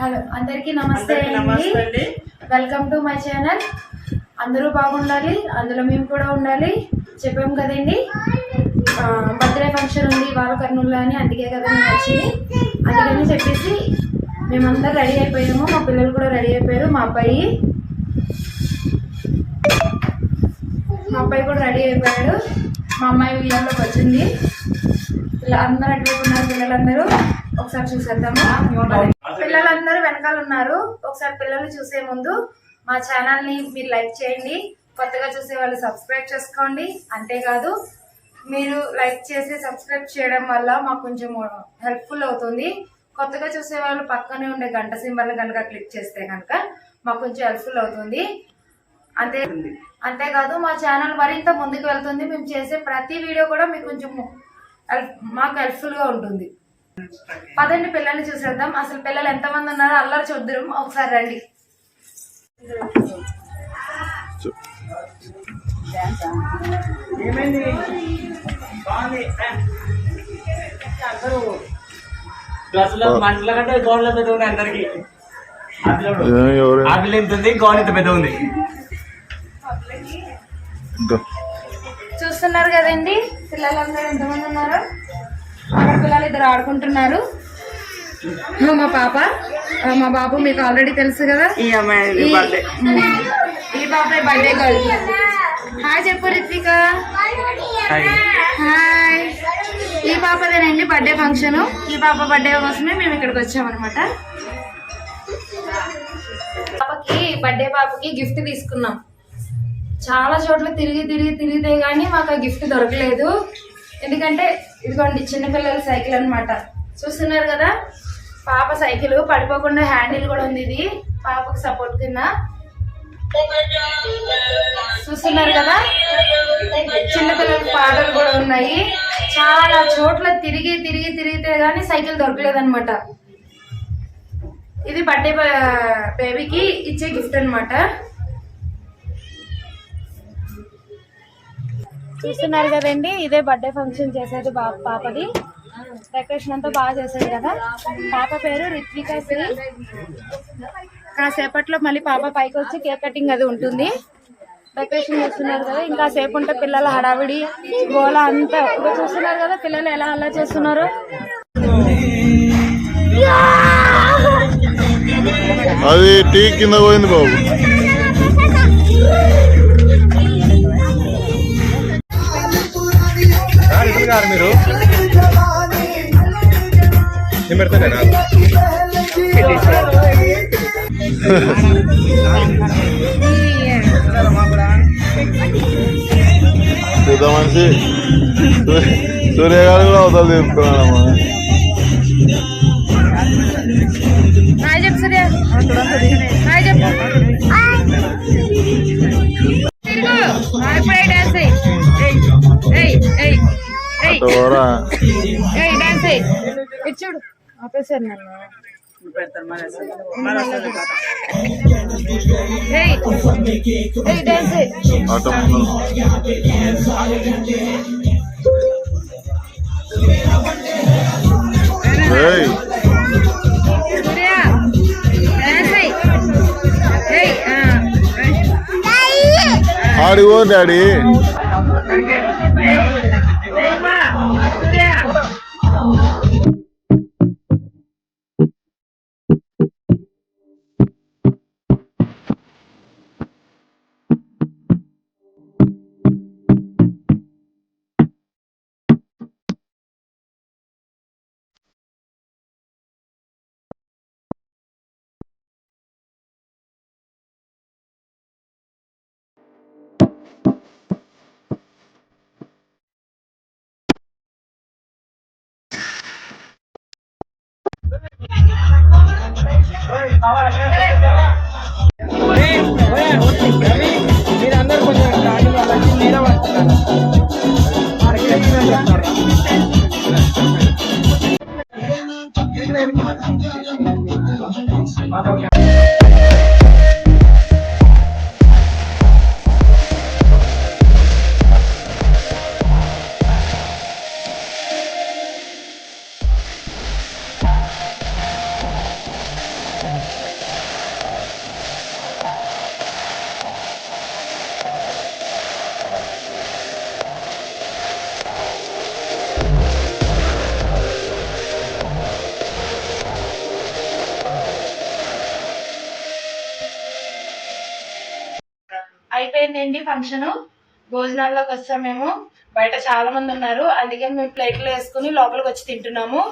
Hello అందరికీ నమస్తే అండి. వెల్కమ్ టు మై ఛానల్ అందరూ బాగుండాలి అందులో మేము కూడా ఉండాలి. చెప్పాం కదండి బర్త్డే ఫంక్షన్ ఉంది వాళ్ళ కర్నూలులో అని అందుకే కదా మేము వచ్చింది. అందుకని చెప్పేసి మేమందరం రెడీ అయిపోయాము మా పిల్లలు కూడా రెడీ అయిపోయారు మా అబ్బాయి మా అబ్బాయి కూడా రెడీ అయిపోయాడు. మా అమ్మాయి ఉయ్యాల్లోకి వచ్చింది. ఇలా అందరూ అటువైపు ఉన్నారు పిల్లలందరూ. ఒకసారి చూసేద్దాము? పిల్లలందరూ వెనకాల ఉన్నారు ఒకసారి పిల్లల్ని చూసే ముందు మా ఛానల్ని మీరు లైక్ చేయండి. కొత్తగా చూసే వాళ్ళు సబ్స్క్రైబ్ చేసుకోండి. అంతేకాదు మీరు లైక్ చేసి సబ్స్క్రైబ్ చేయడం వల్ల మాకు కొంచెం హెల్ప్ఫుల్ అవుతుంది. కొత్తగా చూసే వాళ్ళు పక్కనే ఉండే గంట సింబల్ కనుక క్లిక్ చేస్తే కనుక మాకు కొంచెం హెల్ప్ఫుల్ అవుతుంది. అంతే అంతేకాదు మా ఛానల్ మరింత ముందుకు వెళ్తుంది. మేము చేసే ప్రతి వీడియో కూడా మీకు కొంచెం హెల్ప్ మాకు హెల్ప్ఫుల్గా ఉంటుంది. పదండి పిల్లల్ని చూసేద్దాం. అసలు పిల్లలు ఎంతమంది ఉన్నారో అల్లరి చూద్దరు. ఒకసారి రండి. ఉంది ఎంత గోడ పెద్ద ఉంది? చూస్తున్నారు కదండి? పిల్లలందరూ ఎంతమంది ఉన్నారు? అక్కడ పిల్లలు ఇద్దరు ఆడుకుంటున్నారు. మా పాప? మా బాబు మీకు ఆల్రెడీ తెలుసు కదా? ఈ అమ్మాయి ఈ ఈ బాబాయ్ బర్త్డే గర్ల్ హాయ్ చెప్పు రిత్విక హాయ్ ఈ పాపదేనండి బర్త్డే ఫంక్షన్ ఈ పాప బర్త్డే కోసమే మేము ఇక్కడికి వచ్చామన్నమాట. పాపకి బర్త్డే పాపకి గిఫ్ట్ తీసుకున్నాం. చాలా చోట్ల తిరిగి తిరిగి తిరిగితే గానీ మాకు ఆ గిఫ్ట్ దొరకలేదు. ఎందుకంటే ఇదిగోండి చిన్నపిల్లల సైకిల్ అన్నమాట. చూస్తున్నారు కదా? పాప సైకిల్ పడిపోకుండా హ్యాండిల్ కూడా ఉంది ఇది. పాపకు సపోర్ట్ కింద. చూస్తున్నారు కదా? చిన్నపిల్లల పాటలు కూడా ఉన్నాయి. చాలా చోట్ల తిరిగి తిరిగి తిరిగితే గానీ సైకిల్ దొరకలేదనమాట ఇది బర్త్డే బేబీకి ఇచ్చే గిఫ్ట్ అన్నమాట. చూస్తున్నారు కదండి ఇదే బర్త్డే ఫంక్షన్ చేసేది బా పాపది. డెకరేషన్ అంతా బాగా చేసేది కదా. పాప పేరు రిత్వికా శ్రీ. కాసేపట్లో మళ్ళీ పాప పైకి వచ్చి కేక్ కటింగ్ అది ఉంటుంది. డెకరేషన్ చేస్తున్నారు కదా ఇంకా సేపు ఉంటే పిల్లల హడావిడి గోల అంతా. చూస్తున్నారు కదా పిల్లలు ఎలా అలా చేస్తున్నారు? అది టీ కింద పోయింది బాబు. గారు మీరు నేను పెడతానేనా పెద్ద మనిషి సూర్య- సూర్య గారు కూడా అవతలు తీసుకున్నాడమ్మా హాయ్ చెప్పు సూర్య ఏయ్ ఎవరా ఏయ్ డాన్స్ ఎయ్ ఇటు చూడు ఆపేశారు నన్ను ఏయ్ ఏయ్ డాన్స్ ఎయ్ ఆటో ఏయ్ సూర్య Namaste. Ei, é, outro అయిపోయిందండి ఫంక్షన్. భోజనాల్లోకి వస్తాం మేము. బయట చాలా మంది ఉన్నారు. అందుకని మేము ప్లేట్లో వేసుకుని లోపలికి వచ్చి తింటున్నాము.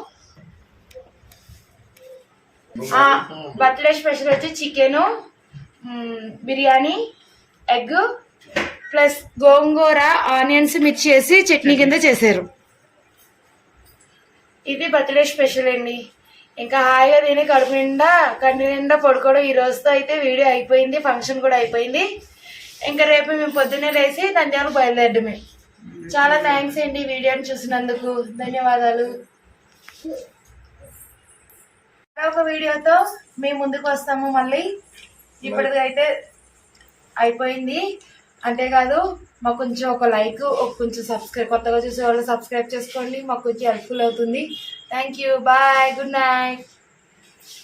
బర్త్డే స్పెషల్ వచ్చి చికెను బిర్యానీ ఎగ్ ప్లస్ గోంగూర ఆనియన్స్ మిర్చి వేసి చట్నీ కింద చేశారు. ఇది బర్త్డే స్పెషల్ అండి. ఇంకా హాయిగా తిని కడుపు నిండా కంటి నిండా పడుకోవడం. ఈ రోజుతో అయితే వీడియో అయిపోయింది. ఫంక్షన్ కూడా అయిపోయింది. ఇంకా రేపు మేము పొద్దున్నే లేచి నంద్యాలకు బయలుదేరడమే. చాలా థ్యాంక్స్ అండి వీడియోని చూసినందుకు. ధన్యవాదాలు. ఒక వీడియోతో మేము ముందుకు వస్తాము మళ్ళీ. ఇప్పటికైతే అయిపోయింది. అంతేకాదు మాకు కొంచెం ఒక లైక్ ఒక కొంచెం సబ్స్క్రైబ్ కొత్తగా చూసే వాళ్ళు సబ్స్క్రైబ్ చేసుకోండి. మాకు కొంచెం హెల్ప్ఫుల్ అవుతుంది. Thank you bye good night